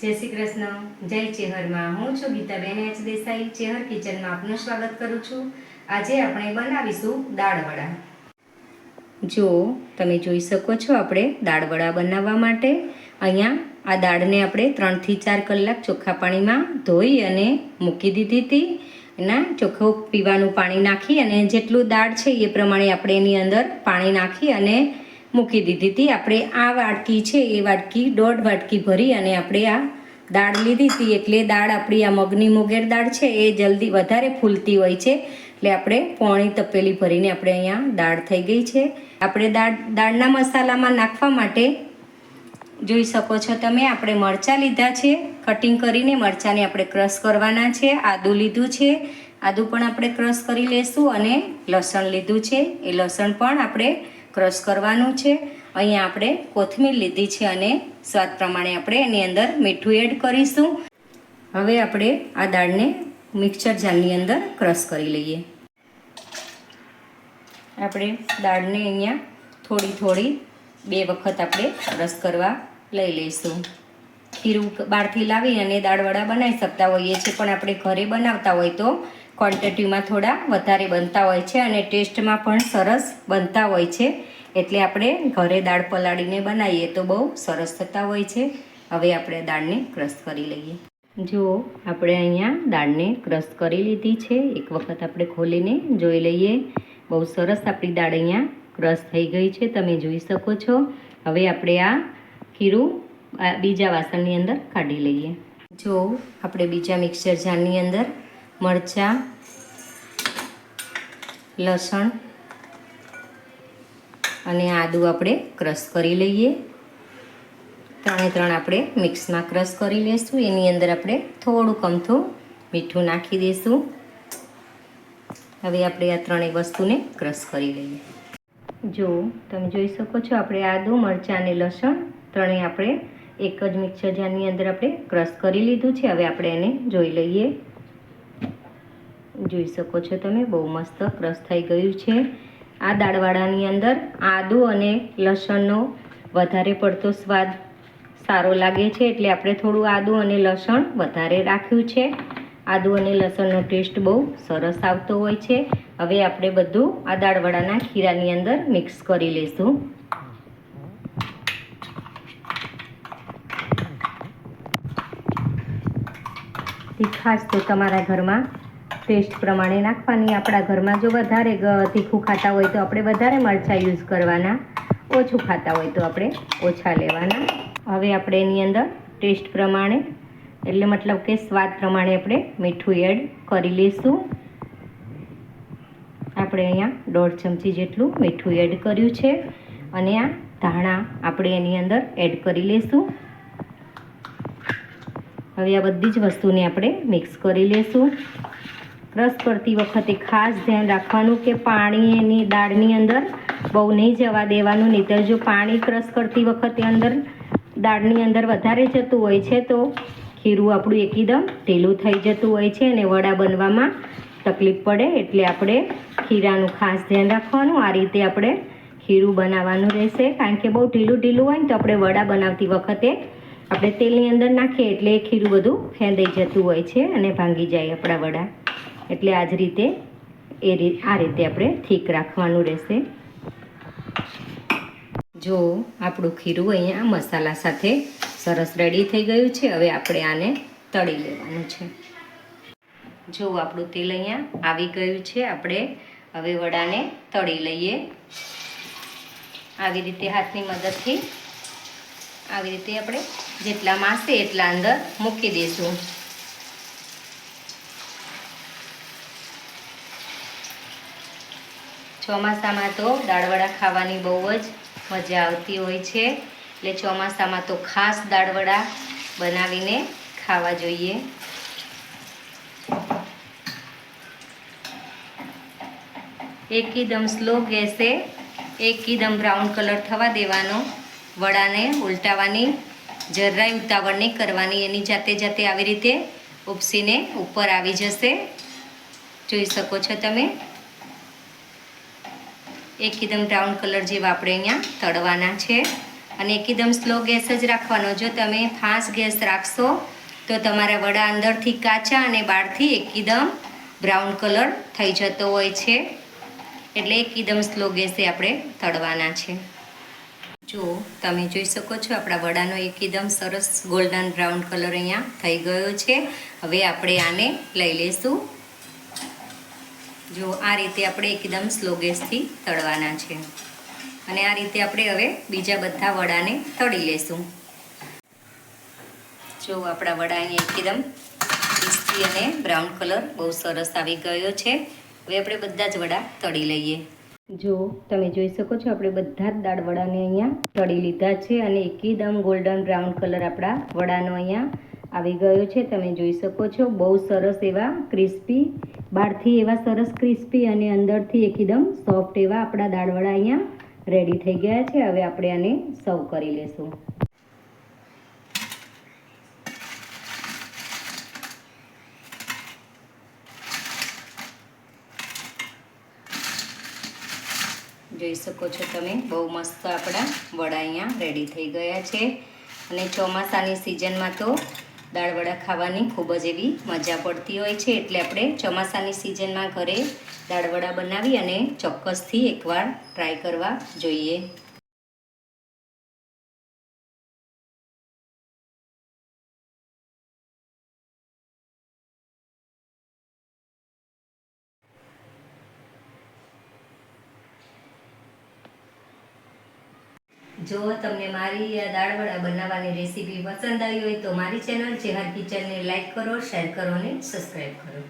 જય શ્રી કૃષ્ણ, જય ચેહરમાં. હું છું ગીતાબેન એચ દેસાઈ. ચેહર કિચનમાં આપનું સ્વાગત કરું છું. આજે આપણે બનાવીશું દાળવડા જો તમે જોઈ શકો છો આપણે દાળવડા બનાવવા માટે. અહીંયા આ દાળને આપણે ત્રણથી ચાર કલાક ચોખ્ખા પાણીમાં ધોઈ અને મૂકી દીધી હતી. એના ચોખ્ખું પીવાનું પાણી નાખી અને જેટલું દાળ છે એ પ્રમાણે આપણે એની અંદર પાણી નાખી અને મૂકી દીધી હતી. આપણે આ વાટકી છે, એ વાટકી દોઢ વાટકી ભરી અને આપણે આ દાળ લીધી હતી. એટલે દાળ આપણી આ મગની મોગેર દાળ છે, એ જલ્દી વધારે ફૂલતી હોય છે. એટલે આપણે પોણી તપેલી ભરીને આપણે અહીંયા દાળ થઈ ગઈ છે. આપણે દાળ, દાળના મસાલામાં નાખવા માટે જોઈ શકો છો તમે, આપણે મરચાં લીધા છે. કટિંગ કરીને મરચાંને આપણે ક્રશ કરવાના છે. આદું લીધું છે. આદું પણ આપણે ક્રશ કરી લેશું અને લસણ લીધું છે. એ લસણ પણ આપણે ક્રશ કરવાનું છે. અહીંયા આપણે કોથમીર લીધી છે અને સ્વાદ પ્રમાણે આપણે એની અંદર મીઠું એડ કરીશું. હવે આપણે આ દાળને મિક્સર જારની અંદર ક્રશ કરી લઈએ. આપણે દાળને અહીંયા થોડી થોડી બે વખત આપણે રસ કરવા લઈ લઈશું. ખીરું બહારથી લાવી અને દાળવડા બનાવી શકતા હોઈએ છીએ, પણ આપણે ઘરે બનાવતા હોય તો ક્વોન્ટિટીમાં થોડા વધારે બનતા હોય છે અને ટેસ્ટમાં પણ સરસ બનતા હોય છે. એટલે આપણે ઘરે દાળ પલાળીને બનાવીએ તો બહુ સરસ થતા હોય છે. હવે આપણે દાળને ક્રશ કરી લઈએ. જો આપણે અહીંયા દાળને ક્રશ કરી લીધી છે. એક વખત આપણે ખોલીને જોઈ લઈએ. બહુ સરસ આપણી દાળ અહીંયા ક્રશ થઈ ગઈ છે. તમે જોઈ શકો છો. હવે આપણે આ ખીરું બીજા વાસણની અંદર કાઢી લઈએ. જો આપણે બીજા મિક્સર જારની અંદર મરચાં, લસણ અને આદું આપણે ક્રશ કરી લઈએ. ત્રણે ત્રણ આપણે મિક્સમાં ક્રશ કરી લઈશું એની અંદર આપણે થોડુંક અમથું મીઠું નાખી દઈશું હવે આપણે આ ત્રણેય વસ્તુને ક્રશ કરી લઈએ. જો તમે જોઈ શકો છો, આપણે આદું, મરચાં અને લસણ ત્રણેય આપણે એક જ મિક્સર જારની અંદર આપણે ક્રશ કરી લીધું છે. હવે આપણે એને જોઈ લઈએ. જોઈ શકો છો તમે, બહુ મસ્ત ક્રશ થઈ ગયું છે. આ દાળવાળાની અંદર આદુ અને લસણનો વધારે પડતો સ્વાદ સારો લાગે છે, એટલે આપણે થોડું આદુ અને લસણ વધારે રાખ્યું છે. આદુ અને લસણનો ટેસ્ટ બહુ સરસ આવતો હોય છે. હવે આપણે બધું આ દાળવડાના ખીરાની અંદર મિક્સ કરી લઈશું ખાસ તો તમારા ઘરમાં ટેસ્ટ પ્રમાણે નાખવાની. આપણા ઘરમાં જો વધારે તીખું ખાતા હોય તો આપણે વધારે મરચાં યુઝ કરવાના. ઓછું ખાતા હોય તો આપણે ઓછા લેવાના. હવે આપણે એની અંદર ટેસ્ટ પ્રમાણે, એટલે મતલબ કે સ્વાદ પ્રમાણે આપણે મીઠું એડ કરી લઈશું. આપણે અહીંયા દોઢ ચમચી જેટલું મીઠું એડ કર્યું છે. અને આ ધાણા આપણે એની અંદર એડ કરી લઈશું. હવે આ બધી જ વસ્તુને આપણે મિક્સ કરી લઈશું. રસ કરતી વખતે ખાસ ધ્યાન રાખવાનું કે પાણી એની દાળની અંદર બહુ નહીં જવા દેવાનું, નહીંતર જો પાણી ક્રશ કરતી વખતે અંદર દાળની અંદર વધારે જતું હોય છે તો ખીરું આપણું એકદમ ઢીલું થઈ જતું હોય છે અને વડા બનવામાં તકલીફ પડે એટલે આપણે ખીરાનું ખાસ ધ્યાન રાખવાનું. આ રીતે આપણે ખીરું બનાવવાનું રહેશે. કારણ કે બહુ ઢીલું ઢીલું હોય ને તો આપણે વડા બનાવતી વખતે આપણે તેલની અંદર નાખીએ એટલે ખીરું બધું ફેંદાઈ જતું હોય છે અને ભાંગી જાય આપણા વડા. એટલે આ જ રીતે એ આ રીતે આપણે ઠીક રાખવાનું રહેશે. જો આપણું ખીરું અહીંયા મસાલા સાથે સરસ રેડી થઈ ગયું છે, હવે આપણે આને તળી લેવાનું છે. જો આપણું તેલ અહીંયા આવી ગયું છે, આપણે હવે વડાને તળી લઈએ. આવી રીતે હાથની મદદથી, આવી રીતે આપણે જેટલા માસે એટલા અંદર મૂકી દઈશું ચોમાસામાં તો દાળવડા ખાવાની બહુ જ મજા આવતી હોય છે. એટલે ચોમાસામાં તો ખાસ દાળવડા બનાવીને ખાવા જોઈએ. એકદમ સ્લો ગેસે એકદમ બ્રાઉન કલર થવા દેવાનો. વડાને ઉલટાવાની, જરાય ઉતાવળ નહીં કરવાની. એની જાતે જાતે આવી રીતે ઉપસીને ઉપર આવી જશે. જોઈ શકો છો તમે? એકદમ બ્રાઉન કલર જેવા આપણે અહીંયા તળવાના છે. અને એકદમ સ્લો ગેસ જ રાખવાનો. જો તમે ફાસ્ટ ગેસ રાખશો, તો તમારા વડા અંદરથી કાચા અને બહારથી એકદમ બ્રાઉન કલર થઈ જતો હોય છે. એટલે એકદમ સ્લો ગેસે આપણે તળવાના છે. જો તમે જોઈ શકો છો, આપણા વડાનો એકદમ સરસ ગોલ્ડન બ્રાઉન કલર અહીંયા થઈ ગયો છે. હવે આપણે આને લઈ લઈશું. જો આ રીતે આપણે એકદમ સ્લો ગેસથી તળવાના છે. અને આ રીતે આપણે હવે બીજા બધા વડાને તળી લેશું. જો આપણા વડા અહીંયા એકદમ ક્રિસ્પી અને બ્રાઉન કલર બહુ સરસ આવી ગયો છે. હવે આપણે બધા જ વડા તળી લઈએ. જો તમે જોઈ શકો છો આપણે બધા જ દાળ વડાને અહીંયા તળી લીધા છે અને એકદમ ગોલ્ડન બ્રાઉન કલર આપણા વડાનો અહીંયા આવી ગયો છે. તમે જોઈ શકો છો, બહુ સરસ એવા ક્રિસ્પી બહારથી એવા સરસ ક્રિસ્પી અને અંદરથી એકદમ સોફ્ટ એવા આપણા દાળવડા અહીંયા રેડી થઈ ગયા છે. હવે આપણે આને સર્વ કરી લેશું. જોઈ શકો છો તમે, બહુ મસ્ત આપણા વડા અહીંયા રેડી થઈ ગયા છે. અને ચોમાસાની સિઝનમાં તો દાળ વડા ખાવાની ખૂબ જ એવી મજા પડતી હોય છે. એટલે આપણે ચોમાસાની સિઝનમાં ઘરે દાળ વડા બનાવી અને ચોક્કસથી એકવાર ટ્રાય કરવા જોઈએ. જો તમને મારી આ દાળવડા બનાવવાની રેસીપી પસંદ આવી હોય તો મારી ચેનલ ચેહર કિચનને લાઈક કરો, શેર કરો અને સબસ્ક્રાઈબ કરો.